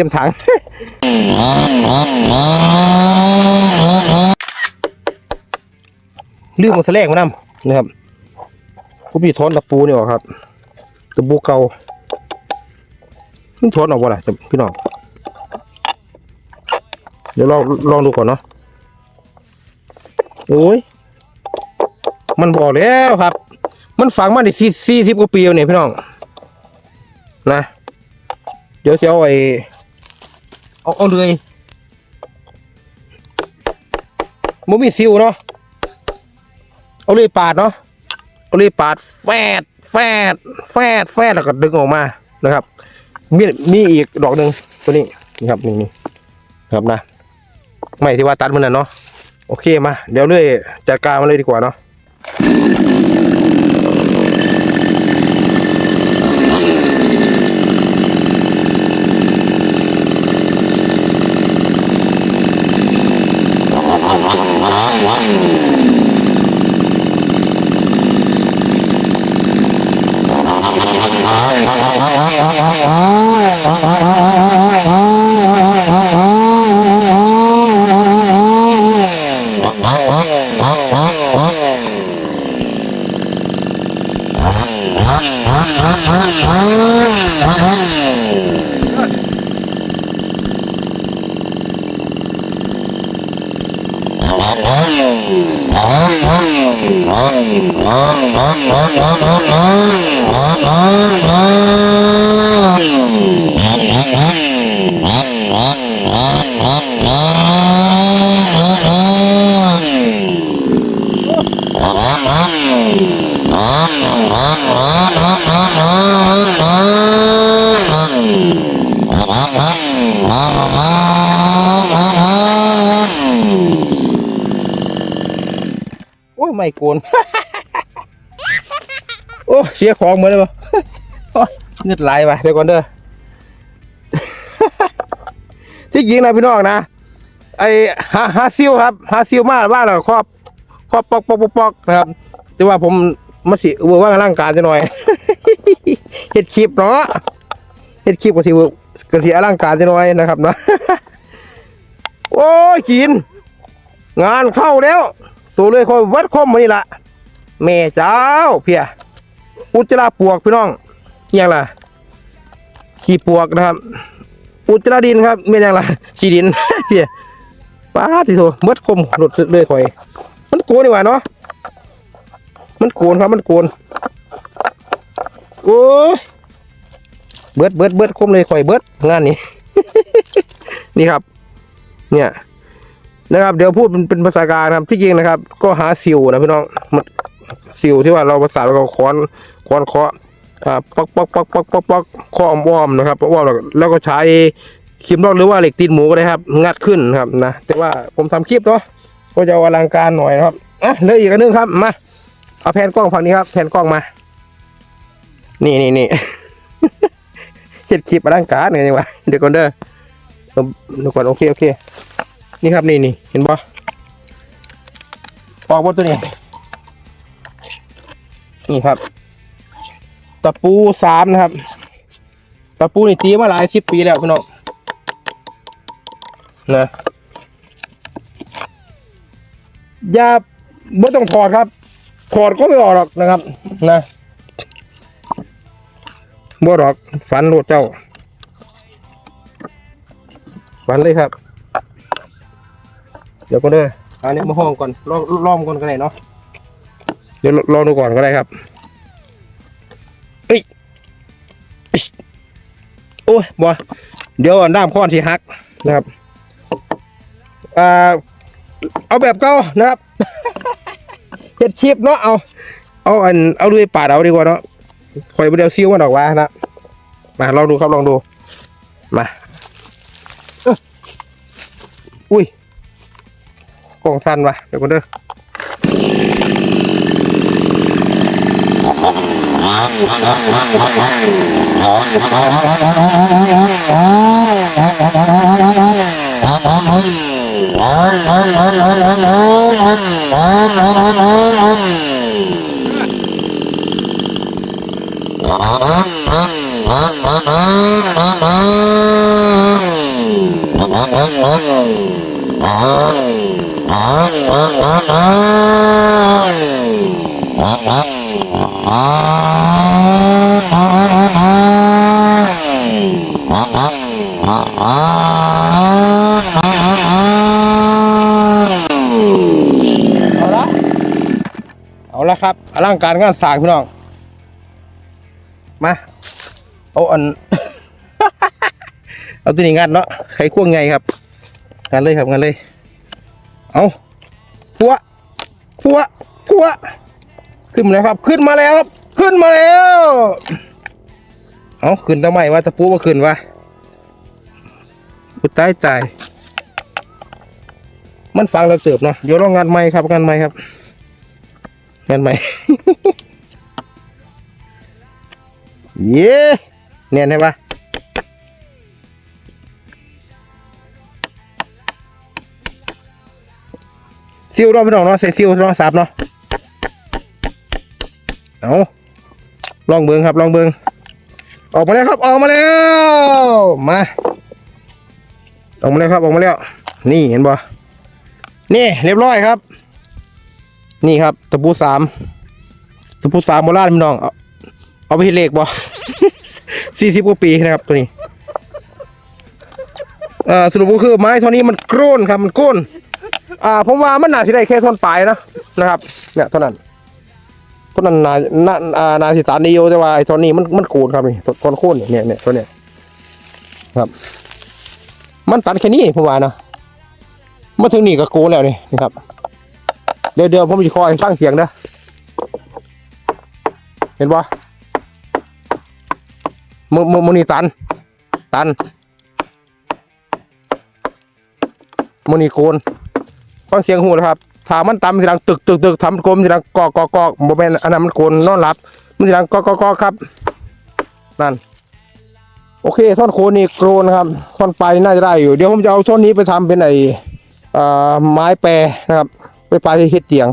เต็มถัง ลืมมาแสลงมานำนะครับผมมีทอนตะปูนี่ออกครับตะปูเก่ามันทอนออกว่าไรพี่น้อง เดี๋ยวลองลองดูก่อนเนาะ โอ้ย มันบอกแล้วครับ มันฝังมาในสี่สี่สิบกว่าปีแล้วเนี่ยพี่น้อง นะ เดี๋ยวจะเอาไอ เอาเอาเลยมันมีซิวเนาะเอาเลยปาดเนาะเอาเลยปาดแฟดแฟดแฟดแฟดแล้วก็ดึงออกมานะครับ มีมีอีกดอกหนึ่งตัวนี้นี่ครับนี่นี่ครับนะ ไม่ที่ว่าตัดมันน่ะเนาะโอเคมา เดี๋ยวเลยจัดการมาเลยดีกว่าเนาะ โโกน โอ้เสียของเหมือนเลยปะเงืดไหลไปเดี๋ยวก่อนเด้อ ที่จริงนะพี่น้องนะ ไอฮาฮาซิลครับฮาซิลมาบ้านเราครอบครอบปอกปอกปอกนะครับ แต่ว่าผมมาสิเวอร์ว่างร่างกายจะหน่อยเฮ็ดคลิปเนาะเฮ็ดคลิปก็สิเวอร์ก็สิอลังการจะหน่อยนะครับเนาะโอ้ยกิน งานเข้าแล้ว สู้เลยคอยวัดคมมานี่ละแม่เจ้าเพียอุจจาระปวกพี่น้องอิหยังล่ะขี้ปวกนะครับ อุจจาระดินครับไม่ยังล่ะขี้ดินเพียป้าที่โถเมดคมหลุดเลยคอย มันโกนนี่หว่าเนาะมันโกนครับมันโกนโอ้ยเบิดเบิดเบิดคมเลยคอยเบิดงานนี้ นี่ครับ เนี่ย นะครับ เดี๋ยวพูดเป็นเป็นภาษากลางนะครับ ที่จริงนะครับ ก็หาซิวนะพี่น้องมันซิวที่ว่าเราภาษาเราค้อนค้อนเคาะอ่าปักปักปักปักปักปักเคาะอ้อมๆนะครับอ้อมแล้วแล้วก็ใช้ครีมรอดหรือว่าเหล็กตีนหมูก็ได้ครับ งัดขึ้นครับนะแต่ว่าผมทำคลิปเนาะก็จะอลังการหน่อยนะครับอะเหลืออีกอันหนึงครับมาเอาแผ่นกล้องฝั่งนี้ครับแผ่นกล้องมา นี่นี่นี่เห็ดคลิปอลังการไงยังวะเดี๋ยวก่อนเด้อเดี๋ยวก่อนโอเคโอเค นี่ครับนี่นี่เห็นปะออกบนตัวนี้นี่ครับ ตะปูสามนะครับ ตะปูนี่ตีมาหลายสิบปีแล้วพี่น้องนะอย่าไม่ต้องถอดครับถอดก็ไม่ออกหรอกนะครับ นะบ่หรอกฝันโลดเจ้าฝันเลยครับ เดี๋ยวก็เด้ออันนี้มาห้องก่อนลองลองก่อนก็ได้เนาะเดี๋ยวลองดูก่อนก็ได้ครับเอ้ยอิ๊ยโอ้ยบอเดี๋ยวด้ามค้อนที่หักนะครับอ่าเอาแบบเก่านะครับเฮ็ดชิปเนาะเอาเอาอันเอาด้วยปาดเอาดีกว่าเนาะคอยไปเดียวซิ้วมันออกว่านะมาลองดูครับลองดูมาเอ้ออุ้ย กองสั้นวะเดี๋ยวกันเด้อ เอาละเอาละครับอลังการงานสร้างพี่น้อง มาเอาอัน เอาตัวนี้งัดเนาะไขควงไงครับงานเลยครับงานเลย เอาพัวพัวพัวขึ้นมาแล้วครับ ขึ้นมาแล้วครับ ขึ้นมาแล้ว เอาขึ้นทำไมวะตะปูมาขึ้นวะอุตายตายมันฟังเราเสิร์ฟเนาะเดี๋ยวลองงานใหม่ครับงานใหม่ครับ งานใหม่เย้เนียนใช่ปะ ซิวเนาะพี่น้องเนาะใส่ซิวเนาะสับเนาะเอาลองเบิงครับลองเบิงออกมาแล้วครับออกมาแล้วมาออกมาแล้วครับออกมาแล้ว นี่เห็นบ่นี่เรียบร้อยครับ นี่ครับตะปูสามตะปูสามโบราณพี่น้องเอาเอาไปเฮ็ดเลขบ่สี่สิบกว่าปีนะครับตัวนี้สรุปก็คือไม้เท่านี้มันโกรนครับมันโกรน อ่าผมว่ามันน่าที่ได้แค่ท่อนปลายนะนะครับเนี่ยเท่านั้นเท่านั้นนานาอ่านาสิสารนิโยแต่ว่าไอ้ท่อนนี้มันมันโกนครับนี่ท่อนโค่นเนี่ยเนี่ยตัวเนี้ยครับ มันตัดแค่นี้ผมว่านะมาถึงนี่ก็โกนแล้วนี่นะครับ เดี๋ยวเดี๋ยวผมจะคอยฟังเสียงนะเห็นปะมือมือมือนี่ตัน ตันมือนี่โกน ฟังเสียงหูนะครับถ้ามันตำสิดังตึกตึกตึกทำกลมสิดังกอกกอกกอกโมเมนอันนั้นมันโกนนอนหลับ มันสิดังกอกกอกกอกครับ นั่น โอเค ท่อนโคนนี่โกนนะครับ ท่อนปน่าจะได้อยู่ เดี๋ยวผมจะเอาท่อนนี้ไปทำเป็นไอเอ่อไม้แปรนะครับ ไปปลายเฮ็ดเตียง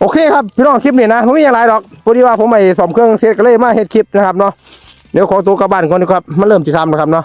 โอเคครับ พี่น้องคลิปนี้นะผมไม่ยังไรหรอกพอดีว่าผมไปสอมเครื่องเสร็จก็เลยมาเฮ็ดคลิปนะครับเนาะ เดี๋ยวขอตัวกลับบ้านก่อนนะครับมาเริ่มจะทำนะครับเนาะ